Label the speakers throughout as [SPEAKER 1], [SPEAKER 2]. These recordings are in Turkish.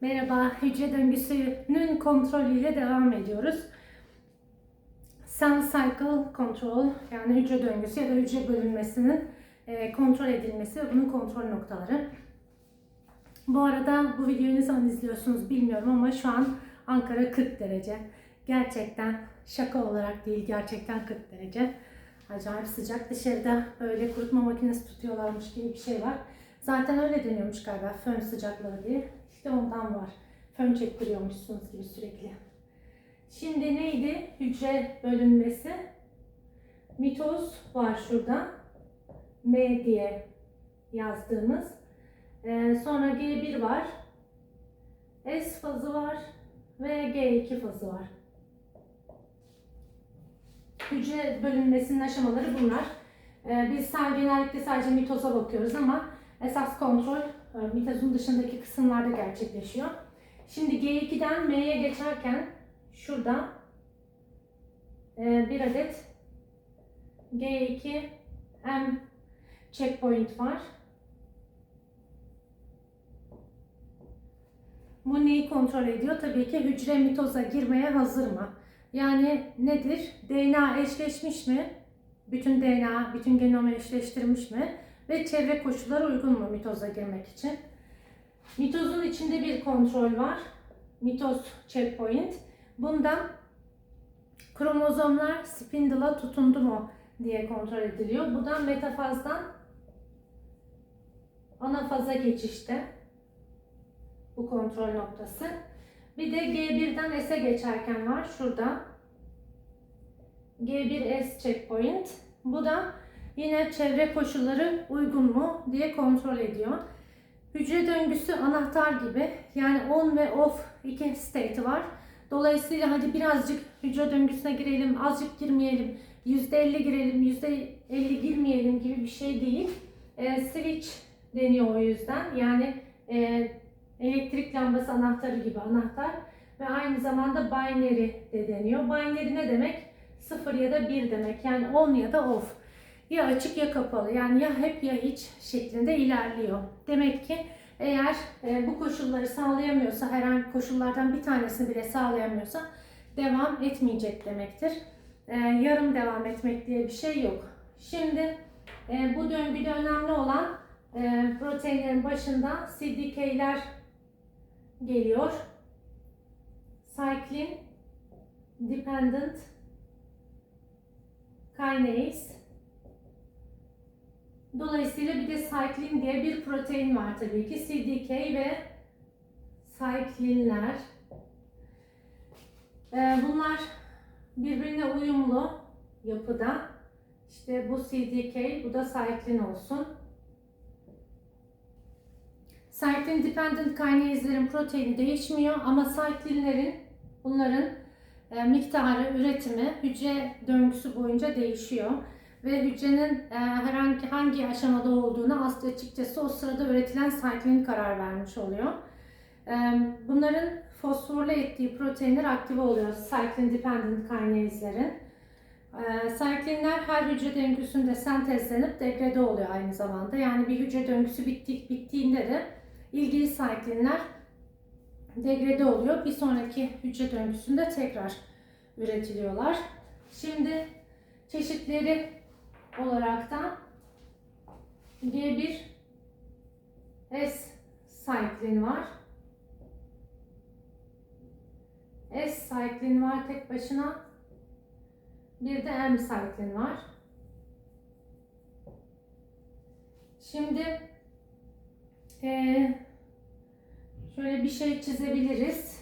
[SPEAKER 1] Merhaba, hücre döngüsünün kontrolüyle devam ediyoruz. Cell cycle control yani hücre döngüsü ya da hücre bölünmesinin e, kontrol edilmesi bunun kontrol noktaları. Bu arada bu videoyu ne zaman izliyorsunuz bilmiyorum ama şu an Ankara 40 derece. Gerçekten şaka olarak değil gerçekten 40 derece. Acayip sıcak. Dışarıda böyle kurutma makinesi tutuyorlarmış gibi bir şey var. Zaten öyle deniyormuş galiba fön sıcaklığı diye. İşte ondan var. Fön çektiriyormuşsunuz gibi sürekli. Şimdi neydi? Hücre bölünmesi. Mitoz var şurada. M diye yazdığımız. Ee, sonra G1 var. S fazı var. Ve G2 fazı var. Hücre bölünmesinin aşamaları bunlar. Ee, biz sadece, genellikle sadece mitoza bakıyoruz ama esas kontrol mitozun dışındaki kısımlarda gerçekleşiyor. Şimdi G2'den M'ye geçerken şurada e, bir adet G2 M checkpoint var. Bu neyi kontrol ediyor? Tabii ki hücre mitoza girmeye hazır mı? Yani nedir? DNA eşleşmiş mi? Bütün DNA, bütün genomu eşleştirmiş mi? Ve çevre koşulları uygun mu mitoza girmek için? Mitozun içinde bir kontrol var. Mitoz checkpoint. Bunda kromozomlar spindle'a tutundu mu diye kontrol ediliyor. Bu da metafazdan anafaza geçişte bu kontrol noktası. Bir de G1'den S'e geçerken var şurada. G1S checkpoint. Bu da yine çevre koşulları uygun mu diye kontrol ediyor. Hücre döngüsü anahtar gibi. Yani on ve off iki state'i var. Dolayısıyla hadi birazcık hücre döngüsüne girelim, azıcık girmeyelim, %50 girelim, %50 girmeyelim gibi bir şey değil. E, switch deniyor o yüzden. Yani e, elektrik lambası anahtarı gibi anahtar ve aynı zamanda binary de deniyor. Binary ne demek? 0 ya da 1 demek. Yani on ya da off. Ya açık ya kapalı. Yani ya hep ya hiç şeklinde ilerliyor. Demek ki eğer e, bu koşulları sağlayamıyorsa, herhangi koşullardan bir tanesini bile sağlayamıyorsa devam etmeyecek demektir. E, yarım devam etmek diye bir şey yok. Şimdi e, bu döngüde önemli olan e, proteinlerin başında CDK'ler geliyor. Cyclin Dependent Kinase Dolayısıyla bir de cyclin diye bir protein var tabii ki. CDK ve cyclinler. Ee, bunlar birbirine uyumlu yapıda. İşte bu CDK, bu da cyclin olsun. Cyclin dependent kinase'lerin proteini değişmiyor ama cyclinlerin bunların e, miktarı, üretimi hücre döngüsü boyunca değişiyor ve hücrenin e, herhangi hangi aşamada olduğunu aslında açıkçası o sırada üretilen cyclin karar vermiş oluyor. E, bunların fosforla ettiği proteinler aktive oluyor cyclin dependent kinase'lerin. E, cyclinler her hücre döngüsünde sentezlenip degrade oluyor aynı zamanda. Yani bir hücre döngüsü bitti, bittiğinde de ilgili cyclinler degrade oluyor. Bir sonraki hücre döngüsünde tekrar üretiliyorlar. Şimdi çeşitleri olarak da G1 S cyclin var. S cyclin var tek başına. Bir de M cyclin var. Şimdi ee, şöyle bir şey çizebiliriz.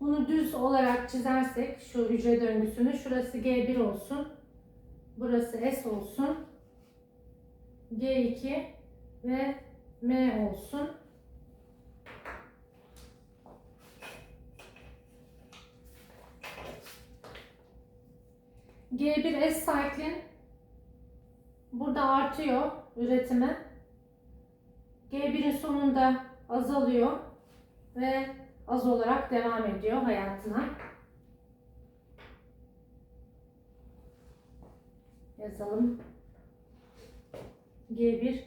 [SPEAKER 1] Bunu düz olarak çizersek şu hücre döngüsünü şurası G1 olsun. Burası S olsun. G2 ve M olsun. G1 S cyclin burada artıyor üretimi. G1'in sonunda azalıyor ve az olarak devam ediyor hayatına. Yazalım. G1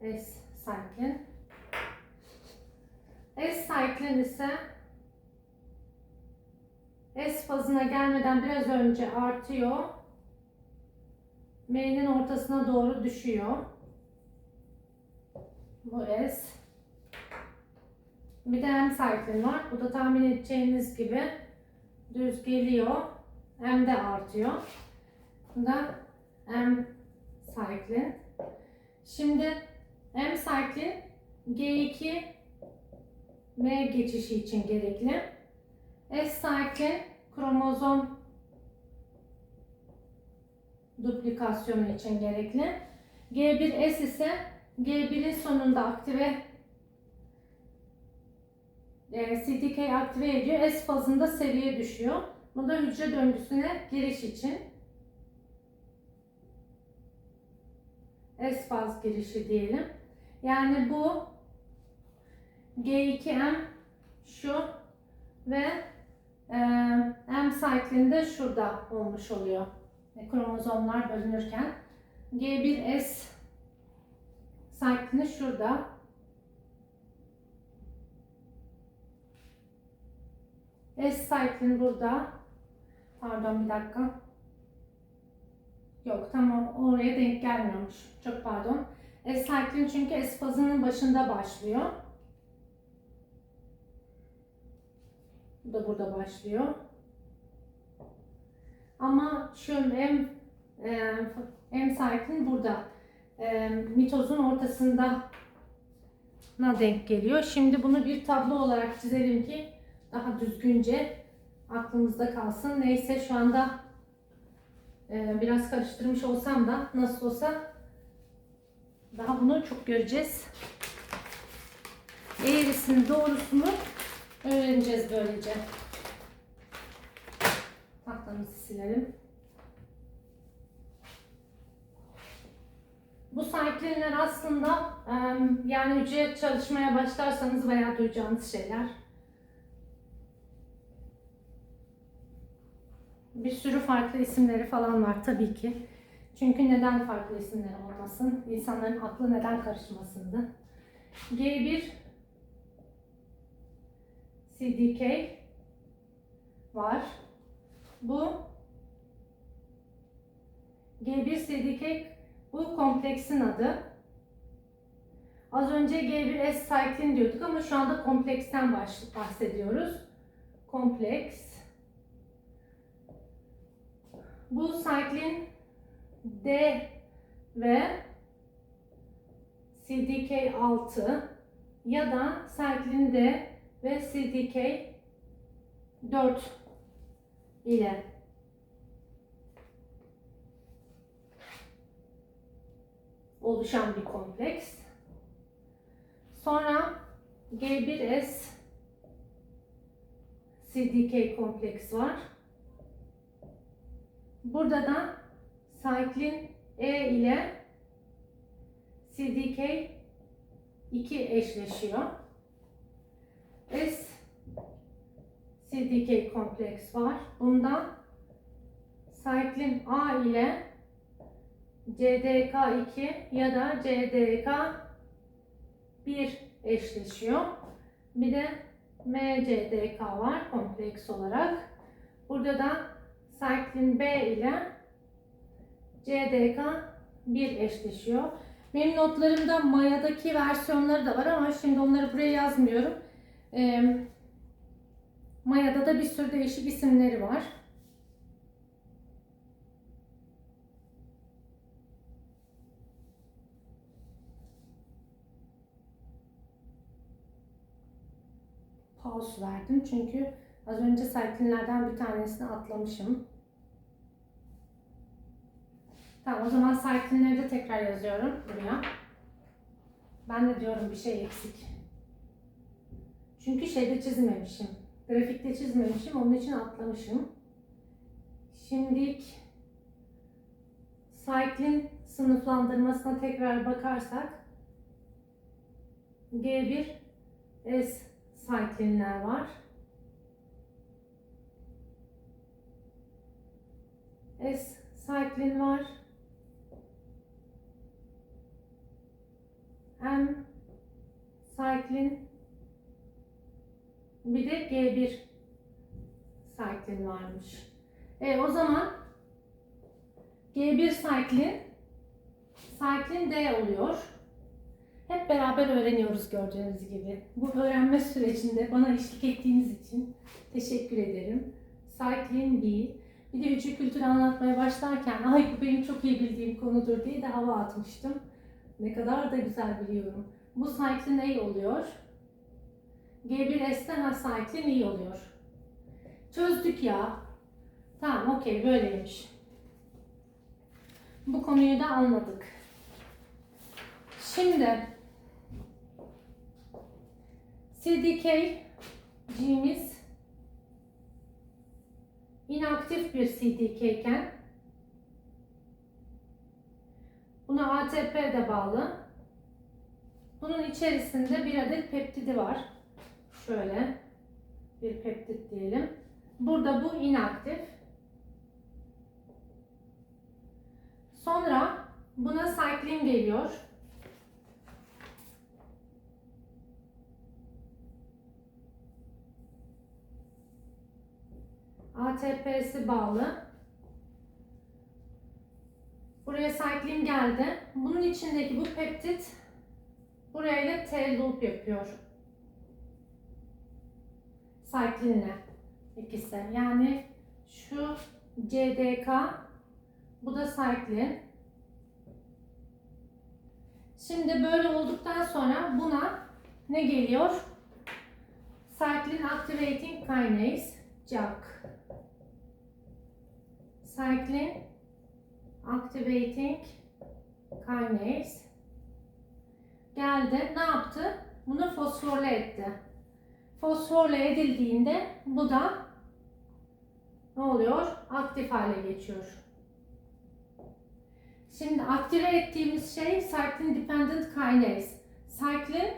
[SPEAKER 1] S cyclin. cycling ise S fazına gelmeden biraz önce artıyor. M'nin ortasına doğru düşüyor. Bu S. Bir de M cycling var. Bu da tahmin edeceğiniz gibi düz geliyor. M de artıyor. Bu da M cycling. Şimdi M cycling G2 M geçişi için gerekli. S cycling kromozom duplikasyonu için gerekli. G1S ise G1'in sonunda aktive e, CTK aktive ediyor. S fazında seviye düşüyor. Bu da hücre döngüsüne giriş için. S faz girişi diyelim. Yani bu G2M şu ve e, M cyclinde şurada olmuş oluyor. E, kromozomlar bölünürken. G1S cyclini şurada. S cyclin burada. Pardon bir dakika. Yok tamam oraya denk gelmiyormuş. Çok pardon. Cyclin çünkü S fazının başında başlıyor. Bu da burada başlıyor. Ama şu M, e, M cyclin burada. E, mitozun ortasında na denk geliyor. Şimdi bunu bir tablo olarak çizelim ki daha düzgünce aklımızda kalsın. Neyse şu anda e, biraz karıştırmış olsam da nasıl olsa daha bunu çok göreceğiz. Eğrisini doğrusunu öğreneceğiz böylece. Tahtamızı silelim. Bu cyclinler aslında yani hücre çalışmaya başlarsanız bayağı duyacağınız şeyler. Bir sürü farklı isimleri falan var tabii ki. Çünkü neden farklı isimleri olmasın? İnsanların aklı neden karışmasındı? G1 CDK var. Bu G1 CDK bu kompleksin adı. Az önce G1S cyclin diyorduk ama şu anda kompleksten bahsediyoruz. Kompleks. Bu cyclin D ve CDK6 ya da cyclin D ve CDK4 ile oluşan bir kompleks. Sonra G1S CDK kompleks var. Burada da cyclin E ile CDK 2 eşleşiyor. S CDK kompleks var. Bunda cyclin A ile CDK2 ya da CDK1 eşleşiyor. Bir de MCDK var kompleks olarak. Burada da cyclin B ile CDK1 eşleşiyor. Benim notlarımda Maya'daki versiyonları da var ama şimdi onları buraya yazmıyorum. Ee, Maya'da da bir sürü değişik isimleri var. Pause verdim çünkü az önce cyclinlerden bir tanesini atlamışım. Tamam o zaman cyclinleri de tekrar yazıyorum buraya. Ben de diyorum bir şey eksik. Çünkü şeyde çizmemişim. Grafikte çizmemişim. Onun için atlamışım. Şimdilik cyclin sınıflandırmasına tekrar bakarsak G1 S cyclinler var. S cyclin var. M cyclin Bir de G1 cyclin varmış. E, o zaman G1 cyclin cyclin D oluyor. Hep beraber öğreniyoruz gördüğünüz gibi. Bu öğrenme sürecinde bana eşlik ettiğiniz için teşekkür ederim. Cyclin B. Bir de üçü kültürü anlatmaya başlarken ay bu benim çok iyi bildiğim konudur diye de hava atmıştım. Ne kadar da güzel biliyorum. Bu cyclin A oluyor. G1S'ten ha cyclin E oluyor. Çözdük ya. Tamam okey böyleymiş. Bu konuyu da anladık. Şimdi CDK G'miz inaktif bir CDK iken buna ATP de bağlı. Bunun içerisinde bir adet peptidi var. Şöyle bir peptit diyelim. Burada bu inaktif. Sonra buna cyclin geliyor. ATP'si bağlı. Buraya cyclin geldi. Bunun içindeki bu peptit buraya ile T loop yapıyor. Cyclinle ikisi. Yani şu CDK bu da cyclin. Şimdi böyle olduktan sonra buna ne geliyor? Cyclin Activating Kinase, JAK. Cyclin Activating Kinase geldi. Ne yaptı? Bunu fosforle etti. Fosforle edildiğinde bu da ne oluyor? Aktif hale geçiyor. Şimdi aktive ettiğimiz şey cyclin dependent kinase. Cyclin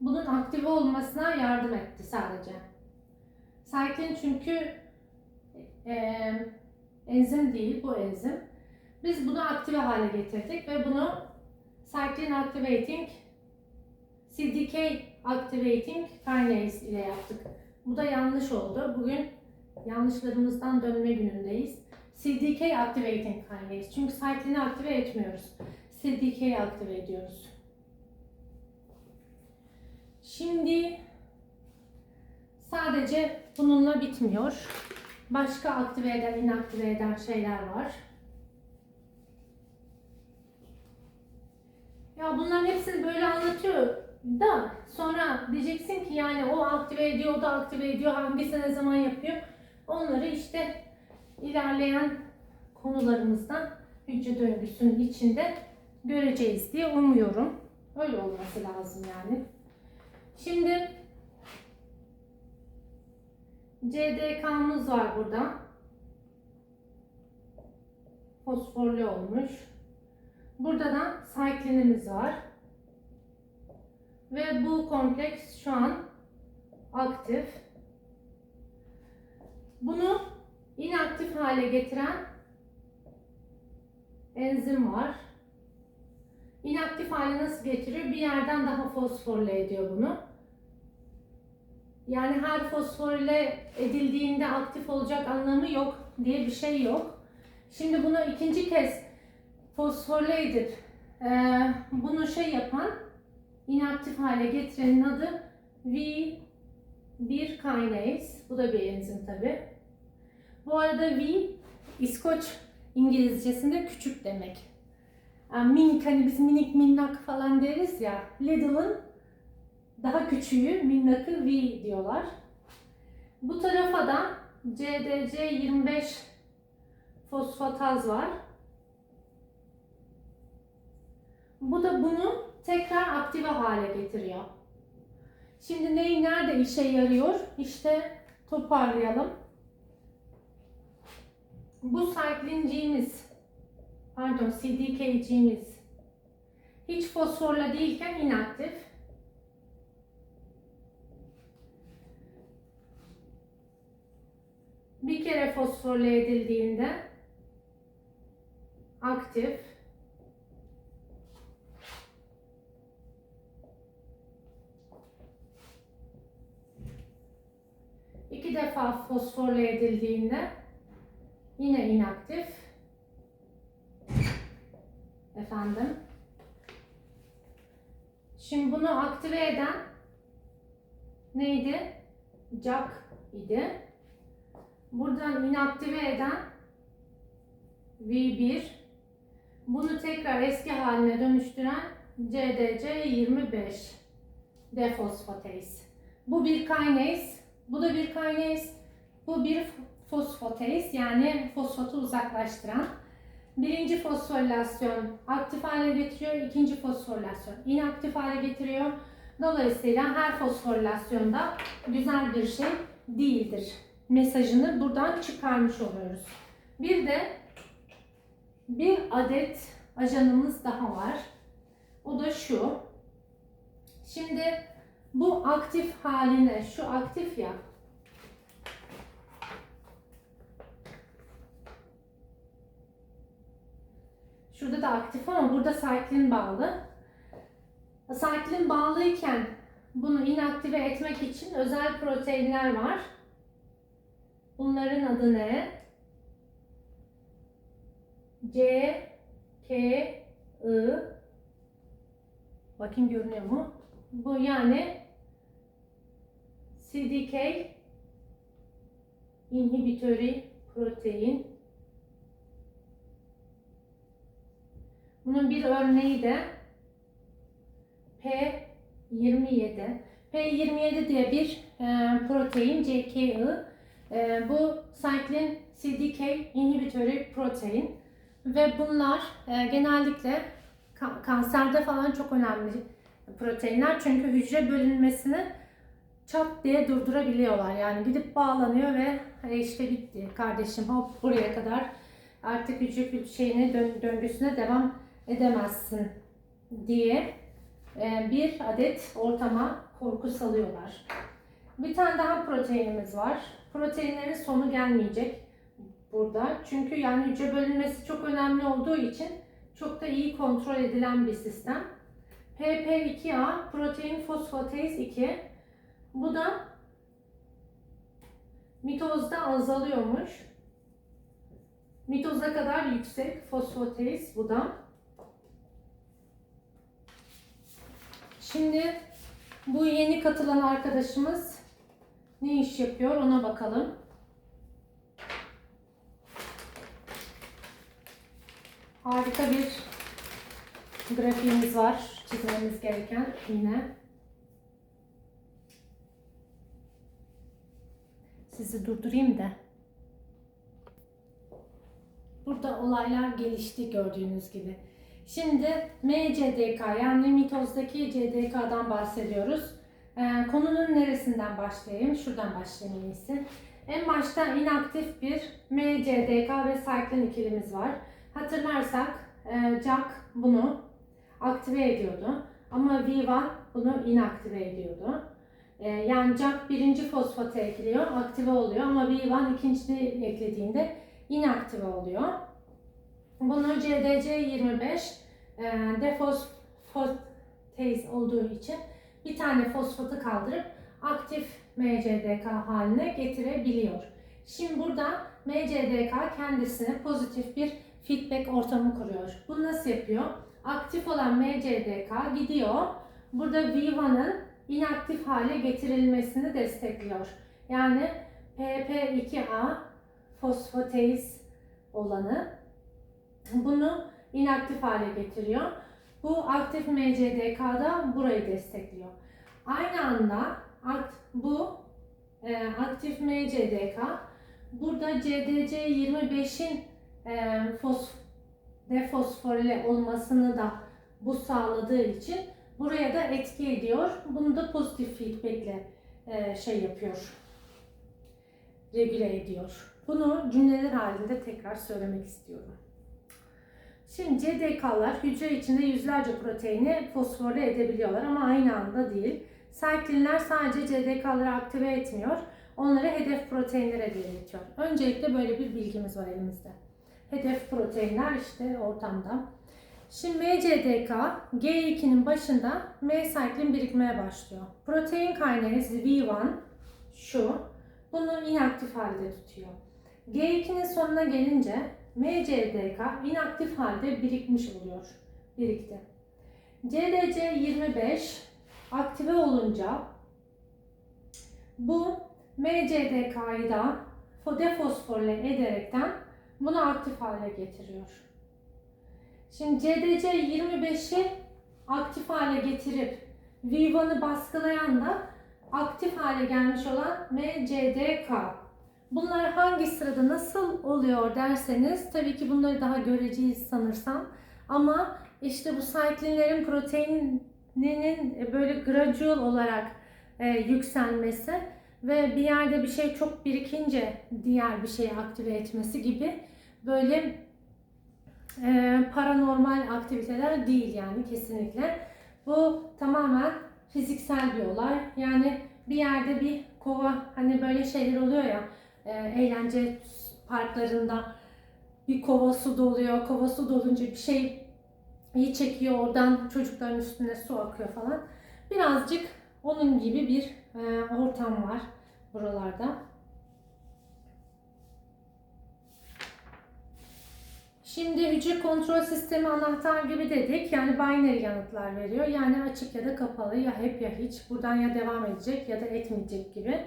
[SPEAKER 1] bunun aktive olmasına yardım etti sadece. Cyclin çünkü e, enzim değil, bu enzim. Biz bunu aktive hale getirdik ve bunu cyclin activating CDK activating kinase ile yaptık. Bu da yanlış oldu. Bugün yanlışlarımızdan dönme günündeyiz. CDK activating kinase. Çünkü cyclin'i aktive etmiyoruz. CDK'yi aktive ediyoruz. Şimdi sadece bununla bitmiyor. Başka aktive eden, inaktive eden şeyler var. Ya bunların hepsini böyle anlatıyor da sonra diyeceksin ki yani o aktive ediyor, o da aktive ediyor, hangisi ne zaman yapıyor. Onları işte ilerleyen konularımızda hücre döngüsünün içinde göreceğiz diye umuyorum. Öyle olması lazım yani. Şimdi CDK'mız var burada. Fosforlu olmuş. Burada da cyclinimiz var. Ve bu kompleks şu an aktif. Bunu inaktif hale getiren enzim var. İnaktif hale nasıl getiriyor? Bir yerden daha fosforle ediyor bunu. Yani her fosforle edildiğinde aktif olacak anlamı yok diye bir şey yok. Şimdi bunu ikinci kez fosforle edip e, bunu şey yapan inaktif hale getirenin adı V1 kinase. Bu da bir enzim tabi. Bu arada V İskoç İngilizcesinde küçük demek. Yani minik hani biz minik minnak falan deriz ya. Lidl'ın daha küçüğü minnakı V diyorlar. Bu tarafa da CDC25 fosfataz var. Bu da bunu tekrar aktive hale getiriyor. Şimdi neyi nerede işe yarıyor? İşte toparlayalım. Bu cyclinciğimiz, pardon CDK'ciğimiz hiç fosforla değilken inaktif. Bir kere fosforle edildiğinde aktif. iki defa fosforle edildiğinde yine inaktif. Efendim. Şimdi bunu aktive eden neydi? Jack idi. Buradan inaktive eden V1. Bunu tekrar eski haline dönüştüren CDC25 defosfatase. Bu bir kinase, bu da bir kinase, bu bir fosfatase yani fosfatı uzaklaştıran. Birinci fosforilasyon aktif hale getiriyor, ikinci fosforilasyon inaktif hale getiriyor. Dolayısıyla her fosforilasyonda güzel bir şey değildir. Mesajını buradan çıkarmış oluyoruz. Bir de bir adet ajanımız daha var. O da şu. Şimdi bu aktif haline, şu aktif ya. Şurada da aktif ama burada cyclin bağlı. Cyclin bağlıyken bunu inaktive etmek için özel proteinler var. Bunların adı ne? C, K, I. Bakayım görünüyor mu? Bu yani CDK inhibitörü protein. Bunun bir örneği de P27. P27 diye bir protein CKI. E, bu cyclin CDK inhibitörü protein ve bunlar e, genellikle ka- kanserde falan çok önemli proteinler çünkü hücre bölünmesini çat diye durdurabiliyorlar. Yani gidip bağlanıyor ve "E işte bitti kardeşim hop buraya kadar artık hücre şeyine dön- döngüsüne devam edemezsin diye e, bir adet ortama korku salıyorlar. Bir tane daha proteinimiz var. Proteinlerin sonu gelmeyecek burada. Çünkü yani hücre bölünmesi çok önemli olduğu için çok da iyi kontrol edilen bir sistem. PP2A protein fosfatase 2. Bu da mitozda azalıyormuş. Mitoza kadar yüksek fosfatase bu da. Şimdi bu yeni katılan arkadaşımız ne iş yapıyor ona bakalım. Harika bir grafiğimiz var çizmemiz gereken yine. Sizi durdurayım da. Burada olaylar gelişti gördüğünüz gibi. Şimdi MCDK yani mitozdaki CDK'dan bahsediyoruz. Ee, konunun neresinden başlayayım? Şuradan başlayayım en iyisi. En başta inaktif bir MCDK ve cyclin ikilimiz var. Hatırlarsak e, Jack bunu aktive ediyordu ama V1 bunu inaktive ediyordu. E, yani Jack birinci fosfatı ekliyor, aktive oluyor ama V1 ikinci eklediğinde inaktive oluyor. Bunu CDC25 e, defosfatase olduğu için bir tane fosfatı kaldırıp aktif MCDK haline getirebiliyor. Şimdi burada MCDK kendisine pozitif bir feedback ortamı kuruyor. Bunu nasıl yapıyor? Aktif olan MCDK gidiyor. Burada V1'ın inaktif hale getirilmesini destekliyor. Yani PP2A fosfatase olanı bunu inaktif hale getiriyor. Bu aktif MCDK da burayı destekliyor. Aynı anda bu e, aktif MCDK burada CDC25'in e, fos, defosforile olmasını da bu sağladığı için buraya da etki ediyor. Bunu da pozitif feedbackle e, şey yapıyor. Regüle ediyor. Bunu cümleler halinde tekrar söylemek istiyorum. Şimdi CDK'lar hücre içinde yüzlerce proteini fosforle edebiliyorlar ama aynı anda değil. Cyclinler sadece CDK'ları aktive etmiyor. Onları hedef proteinlere iletiyor. Öncelikle böyle bir bilgimiz var elimizde. Hedef proteinler işte ortamda. Şimdi MCDK G2'nin başında M cyclin birikmeye başlıyor. Protein kinase V1 şu. bunu inaktif halde tutuyor. G2'nin sonuna gelince MCDK inaktif halde birikmiş oluyor. Birikti. CDC 25 aktive olunca bu MCDK'yı da defosforle ederekten bunu aktif hale getiriyor. Şimdi CDC 25'i aktif hale getirip V1'ı baskılayan da aktif hale gelmiş olan MCDK. Bunlar hangi sırada nasıl oluyor derseniz tabii ki bunları daha göreceğiz sanırsam. Ama işte bu cyclinlerin proteininin böyle gradual olarak e, yükselmesi ve bir yerde bir şey çok birikince diğer bir şeyi aktive etmesi gibi böyle e, paranormal aktiviteler değil yani kesinlikle. Bu tamamen fiziksel bir olay. Yani bir yerde bir kova hani böyle şeyler oluyor ya e, eğlence parklarında bir kova su doluyor. Kova su dolunca bir şey iyi çekiyor oradan çocukların üstüne su akıyor falan. Birazcık onun gibi bir e, ortam var buralarda. Şimdi hücre kontrol sistemi anahtar gibi dedik. Yani binary yanıtlar veriyor. Yani açık ya da kapalı ya hep ya hiç. Buradan ya devam edecek ya da etmeyecek gibi.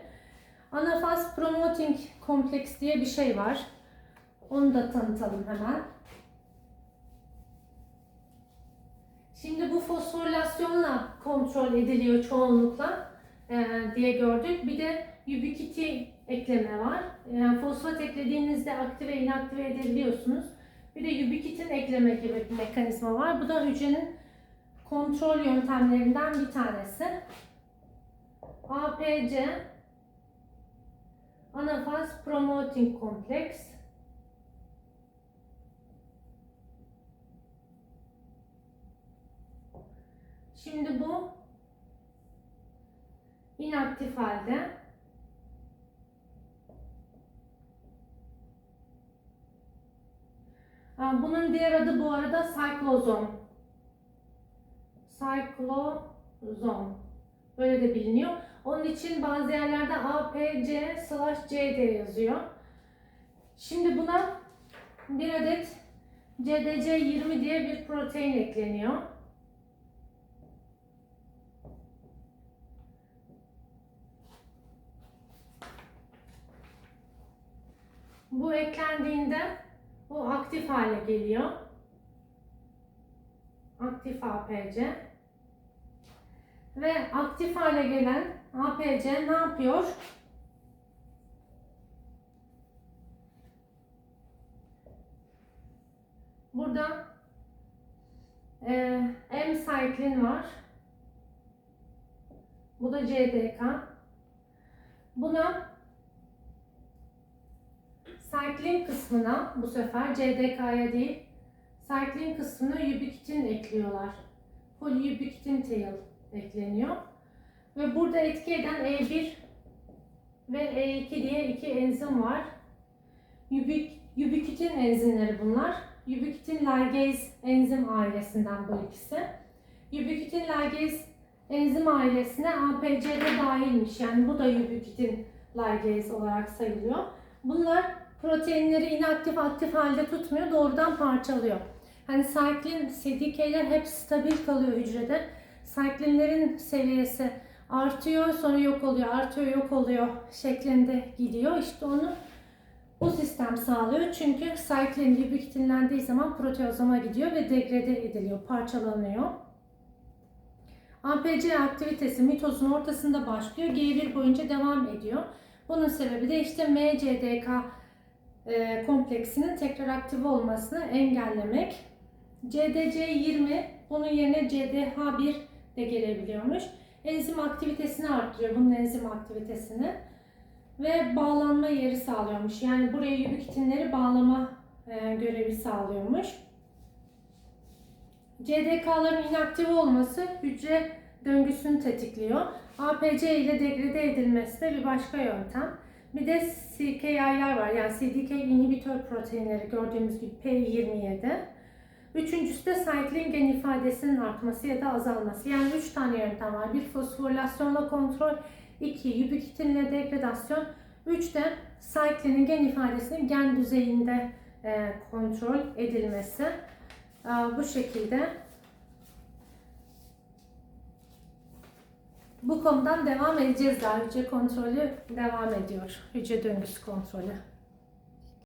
[SPEAKER 1] Anafaz Promoting Complex diye bir şey var. Onu da tanıtalım hemen. Şimdi bu fosforilasyonla kontrol ediliyor çoğunlukla e, diye gördük. Bir de ubiquity ekleme var. Yani fosfat eklediğinizde aktive inaktive edebiliyorsunuz. Bir de ubiquitin ekleme gibi bir mekanizma var. Bu da hücrenin kontrol yöntemlerinden bir tanesi. APC Anafaz Promoting Complex Şimdi bu inaktif halde. Bunun diğer adı bu arada cyclozom. Cyclozom. Böyle de biliniyor. Onun için bazı yerlerde APC slash CD yazıyor. Şimdi buna bir adet CDC20 diye bir protein ekleniyor. Bu eklendiğinde bu aktif hale geliyor. Aktif APC. Ve aktif hale gelen APC ne yapıyor? Burada e, M cyclin var. Bu da CDK. Buna cyclin kısmına bu sefer CDK'ya değil cyclin kısmına ubiquitin ekliyorlar. Polyubiquitin tail ekleniyor. Ve burada etki eden E1 ve E2 diye iki enzim var. Ubik, ubiquitin enzimleri bunlar. Ubiquitin ligase enzim ailesinden bu ikisi. Ubiquitin ligase enzim ailesine APC de dahilmiş. Yani bu da ubiquitin ligase olarak sayılıyor. Bunlar proteinleri inaktif aktif halde tutmuyor, doğrudan parçalıyor. Hani cyclin, CDK'ler hep stabil kalıyor hücrede. Cyclinlerin seviyesi artıyor, sonra yok oluyor, artıyor, yok oluyor şeklinde gidiyor. İşte onu bu sistem sağlıyor. Çünkü cyclin ubiquitinlendiği zaman proteozoma gidiyor ve degrade ediliyor, parçalanıyor. APC aktivitesi mitozun ortasında başlıyor, G1 boyunca devam ediyor. Bunun sebebi de işte MCDK e, kompleksinin tekrar aktive olmasını engellemek. CDC20 bunun yerine CDH1 de gelebiliyormuş. Enzim aktivitesini arttırıyor bunun enzim aktivitesini ve bağlanma yeri sağlıyormuş. Yani buraya ubiquitinleri bağlama e, görevi sağlıyormuş. CDK'ların inaktif olması hücre döngüsünü tetikliyor. APC ile degrade edilmesi de bir başka yöntem. Bir de CKI'ler var. Yani CDK inhibitör proteinleri gördüğümüz gibi P27. Üçüncüsü de cyclin gen ifadesinin artması ya da azalması. Yani üç tane yöntem var. Bir fosforilasyonla kontrol, iki ubiquitinle degradasyon, 3 de cycle'nin gen ifadesinin gen düzeyinde e, kontrol edilmesi. E, bu şekilde bu konudan devam edeceğiz daha hücre kontrolü devam ediyor. Hücre döngüsü kontrolü.